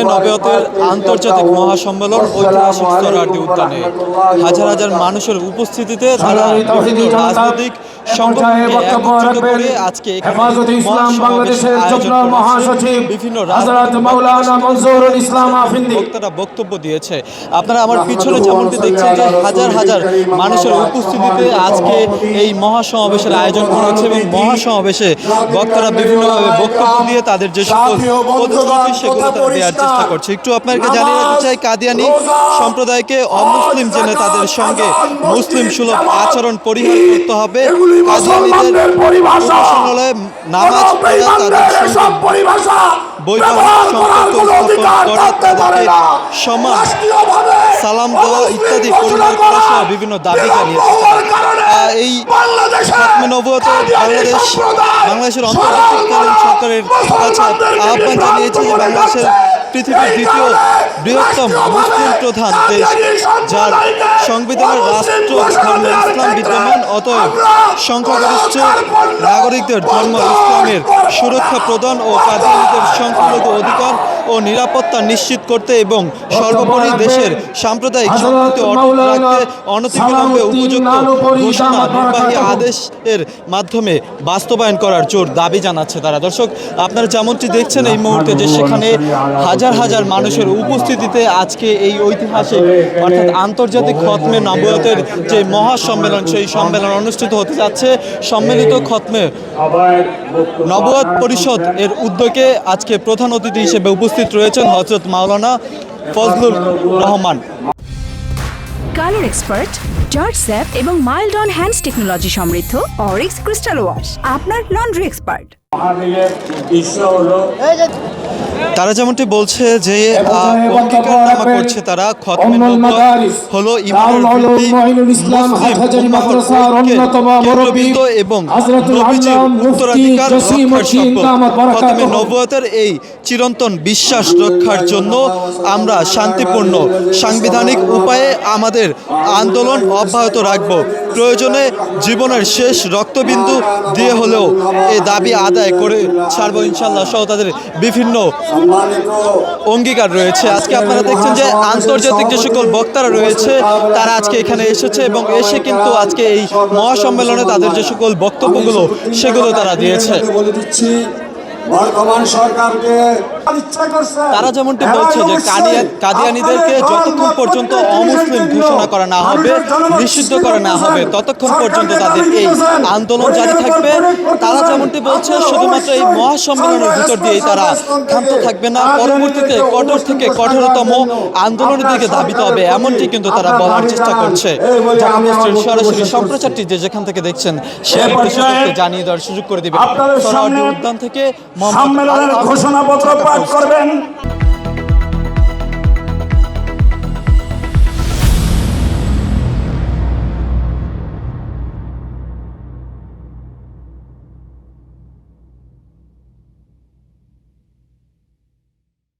খতমে নবেয়তের আন্তর্জাতিক মহাসম্মেলন ঐতিহাসিক সরার্দি উদ্যানে। হাজার হাজার মানুষের উপস্থিতিতে তারা রাজনৈতিক আজকে আয়োজন করেছে। বিভিন্ন হযরত রাজনৈতিক মাওলানা মনজুরুল ইসলাম আফিন্দি বক্তারা বক্তব্য দিয়েছে। আপনারা আমার পিছনে যেমনটি দেখছেন যে হাজার হাজার মানুষের উপস্থিতিতে আজকে এই মহাসমাবেশের আয়োজন করা হচ্ছে এবং মহাসমাবেশে বক্তারা বিভিন্নভাবে বক্তব্য দিয়ে তাদের যে সকল সেগুলো তারা দেওয়ার চেষ্টা করছে। একটু আপনাকে জানিয়ে রাখতে চাই কাদিয়ানি সম্প্রদায়কে অমুসলিম জেনে তাদের সঙ্গে মুসলিম সুলভ আচরণ পরিহার করতে হবে। কাদিয়ানিদের উপাসনালয়ে নামাজ পড়া তাদের সঙ্গে বৈবাহিক সম্পর্ক স্থাপন করা তাদেরকে সমান সালাম দেওয়া ইত্যাদি পরিহার করা সহ বিভিন্ন দাবি জানিয়েছে। এই খতমে নবুয়ত বাংলাদেশ বাংলাদেশের অন্তর্বর্তীকালীন সরকারের কাছে আহ্বান জানিয়েছে যে বাংলাদেশের পৃথিবীর দ্বিতীয় বৃহত্তম মুসলিম প্রধান দেশ যার সংবিধানের রাষ্ট্র ধর্ম ইসলাম বিদ্যমান অতএব সংখ্যাগরিষ্ঠ নাগরিকদের ধর্ম ইসলামের সুরক্ষা প্রদান ও কাদিয়ানিদের সংখ্যালঘু অধিকার ও নিরাপত্তা নিশ্চিত করতে এবং সর্বোপরি দেশের সাম্প্রদায়িক সম্প্রীতি অটুট রাখতে অনতিবিলম্বে উপযুক্ত ঘোষণা নির্বাহী আদেশের মাধ্যমে বাস্তবায়ন করার জোর দাবি জানাচ্ছে তারা। দর্শক আপনারা যেমনটি দেখছেন এই মুহূর্তে যে সেখানে হাজার হাজার মানুষের উপস্থিতিতে আজকে এই ঐতিহাসিক অর্থাৎ আন্তর্জাতিক খতমে নবয়তের যে মহাসম্মেলন সেই সম্মেলন অনুষ্ঠিত হতে যাচ্ছে। সম্মিলিত খতমে নবয়ত পরিষদ এর উদ্যোগে আজকে প্রধান অতিথি হিসেবে উপস্থিত রয়েছেন হজরত মাওলানা Fazlur Rahman. Colour expert George sap এবং মাইল্ড অন হ্যান্ডস টেকনোলজি সমৃদ্ধ অরিক্স ক্রিস্টাল ওয়াশ আপনার লন্ড্রি এক্সপার্ট। মহাবীরের উদ্দেশ্য হলো তারা যেমনটি বলছে যে অঙ্গীকারনামা করছে তারা হলো মুসলিম এবং উত্তরাধিকার। খতমে নবুয়তের এই চিরন্তন বিশ্বাস রক্ষার জন্য আমরা শান্তিপূর্ণ সাংবিধানিক উপায়ে আমাদের আন্দোলন অব্যাহত রাখব। প্রয়োজনে জীবনের শেষ রক্তবিন্দু দিয়ে হলেও এই দাবি আদায় করে ছাড়ব ইনশাল্লাহ সহ তাদের বিভিন্ন অঙ্গীকার রয়েছে। আজকে আপনারা দেখছেন যে আন্তর্জাতিক যে সকল বক্তারা রয়েছে তারা আজকে এখানে এসেছে এবং এসে কিন্তু আজকে এই মহাসম্মেলনে তাদের যে সকল বক্তব্যগুলো সেগুলো তারা দিয়েছে। বর্তমান সরকারকে তারা যেমনটি বলছে যে কাদিয়া কাদিয়ানিদেরকে যতক্ষণ পর্যন্ত অমুসলিম ঘোষণা করা না হবে নিষিদ্ধ করা না হবে ততক্ষণ পর্যন্ত তাদের এই আন্দোলন জারি থাকবে। তারা যেমনটি বলছে শুধুমাত্র এই মহাসম্মেলনের ভিতর দিয়েই তারা ক্ষান্ত থাকবে। না। পরবর্তীতে কঠোর থেকে কঠোরতম আন্দোলনের দিকে ধাবিত হবে এমনটি কিন্তু তারা বলার চেষ্টা করছে। সরাসরি সম্প্রচারটি যে যেখান থেকে দেখছেন সে জানিয়ে দেওয়ার সুযোগ করে দিবে। উদ্যান থেকে ঘোষণাপত্র পোস্ট। করবেন